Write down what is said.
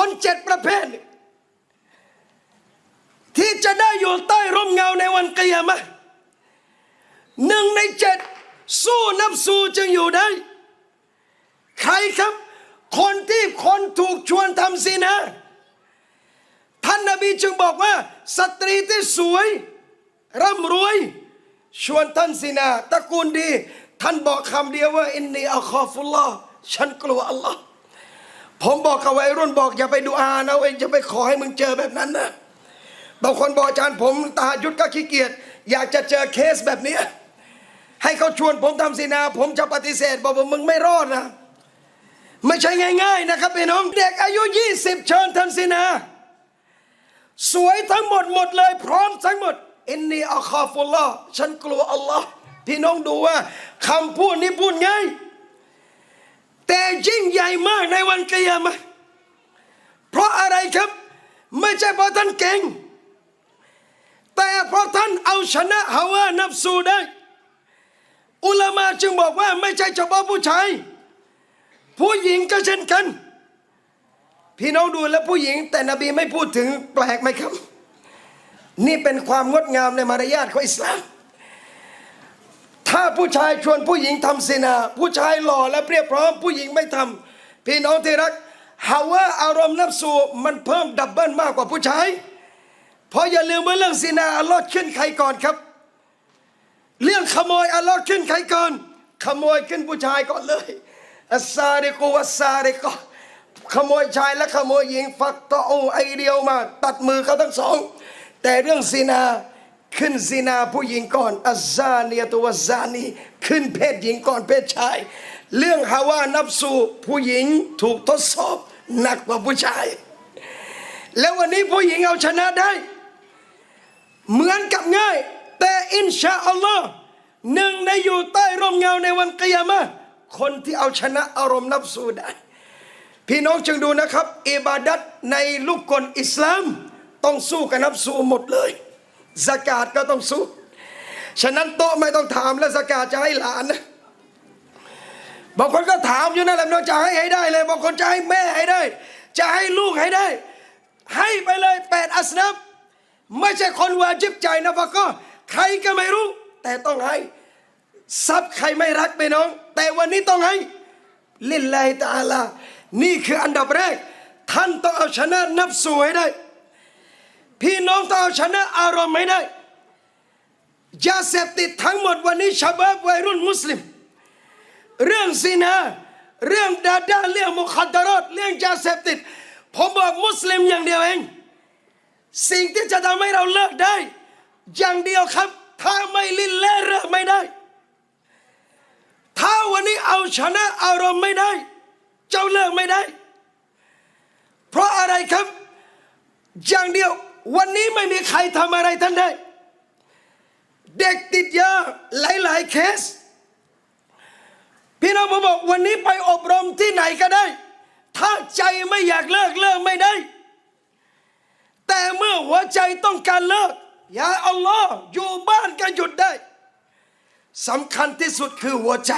คนเจ็ดประเภท ที่จะได้อยู่ใต้ร่มเงาในวันกิยามะห์หนึ่งในเจ็ดสู้นับสู้จึงอยู่ได้ ใครครับ คนที่คนถูกชวนทำสินะ ท่านนบีจึงบอกว่า สตรีที่สวย ร่ำรวย ชวนท่านสินาตระกูลดี ท่านบอกคำเดียวว่า อินนีอัลคอฟุลลอฉันกลัวอัลลอฮ์ ผมบอกกับวัยรุ่นบอกอย่าไปดูอานะเองจะไปขอให้มึงเจอแบบนั้นนะบางคนบอกอาจารย์ผมตายุดก็ขี้เกียจอยากจะเจอเคสแบบนี้ให้เขาชวนผมทำสินา ผมจะปฏิเสธบอกว่ามึงไม่รอดนะไม่ใช่ง่าย ๆ นะครับพี่น้องเด็กอายุ 20 เชิญทำสินา สวยทั้งหมดหมดเลย พร้อมทั้งหมดอินนีอัลคอฟุลลอฉันกลัวอัลลอฮ์พี่น้องดูว่าคำพูดนี้พูดง่าย แต่ยิ่งใหญ่มากในวันเกิยามะห์เพราะอะไรครับ ไม่ใช่เพราะท่านเก่ง แต่เพราะท่านเอาชนะฮาวานับสูได้ อุลามาจึงบอกว่าไม่ใช่เฉพาะผู้ชาย ผู้หญิงก็เช่นกัน พี่น้องดูแล้วผู้หญิง แต่นบีไม่พูดถึงแปลกไหมครับ นี่เป็นความงดงามในมารยาทของอิสลาม ผู้ชายชวนผู้หญิงทำสินา ผู้ชายหล่อและเรียบพร้อมผู้หญิงไม่ทำพี่น้องที่รักฮาวาอารมณ์นับสูมันเพิ่มดับเบิลมากกว่าผู้ชาย เพราะอย่าลืมว่าเรื่องสินาอัลลอฮ์ขึ้นใครก่อนครับ เรื่องขโมยอัลลอฮ์ขึ้นใครก่อน ขโมยขึ้นผู้ชายก่อนเลยอัสซาริกูอัสซาริกอขโมยชายและขโมยหญิง ฟักตอไอเดียวมา ตัดมือเขาทั้งสอง แต่เรื่องซีนา ขึ้นซีนาผู้หญิงก่อนอัซซาเนียตัวซานีขึ้นเพศหญิงก่อนเพศชาย เรื่องฮาวานับสูผู้หญิงถูกทดสอบหนักกว่าผู้ชาย แล้ววันนี้ผู้หญิงเอาชนะได้ เหมือนกับง่าย แต่อินชาอัลลอฮ์หนึ่งในอยู่ใต้ร่มเงาในวันกิยามะคนที่เอาชนะอารมณ์นับสูได้ พี่น้องจึงดูนะครับอิบาดัตในลูกกลอิสลาม ต้องสู้กับนับสูหมดเลย สกาดก็ต้องสู้ฉะนั้นโต๊ะไม่ต้องถามแล้วสกาดจะให้หลานนะบางคนก็ถามอยู่นั่นแหละน้องจะให้ให้ได้เลยบางคนจะให้แม่ให้ได้ จะให้ลูกให้ได้ ให้ไปเลยแปดอัสนับไม่ใช่คนวาจิบใจนะฟะก็ใครก็ไม่รู้ แต่ต้องให้ทรัพย์ใครไม่รักไปน้อง แต่วันนี้ต้องให้ลิลลาฮิตาลา นี่คืออันดับแรก ท่านต้องเอาชนะนับสูให้ได้ พี่น้องต้องเอาชนะอารมณ์ให้ได้ยาเสพติดทั้งหมดวันนี้ชาบับวัยรุ่นมุสลิม เรื่องซีนาเรื่องดาดาเรื่องมุขัดดารอดเรื่องยาเสพติด ผมบอกมุสลิมอย่างเดียวเอง สิ่งที่จะทำให้เราเลิกได้ อย่างเดียวครับ ถ้าไม่ลิ้นเล่เลิกไม่ได้ ถ้าวันนี้เอาชนะอารมณ์ไม่ได้ เจ้าเลิกไม่ได้ เพราะอะไรครับ อย่างเดียว วันนี้ไม่มีใครทำอะไรท่านได้ เด็กติดยาหลาย ๆ เคส พี่น้องผมบอกวันนี้ไปอบรมที่ไหนก็ได้ ถ้าใจไม่อยากเลิกเลิกไม่ได้ แต่เมื่อหัวใจต้องการเลิกอย่าอัลลอฮ์อยู่บ้านก็หยุดได้สำคัญที่สุดคือหัวใจ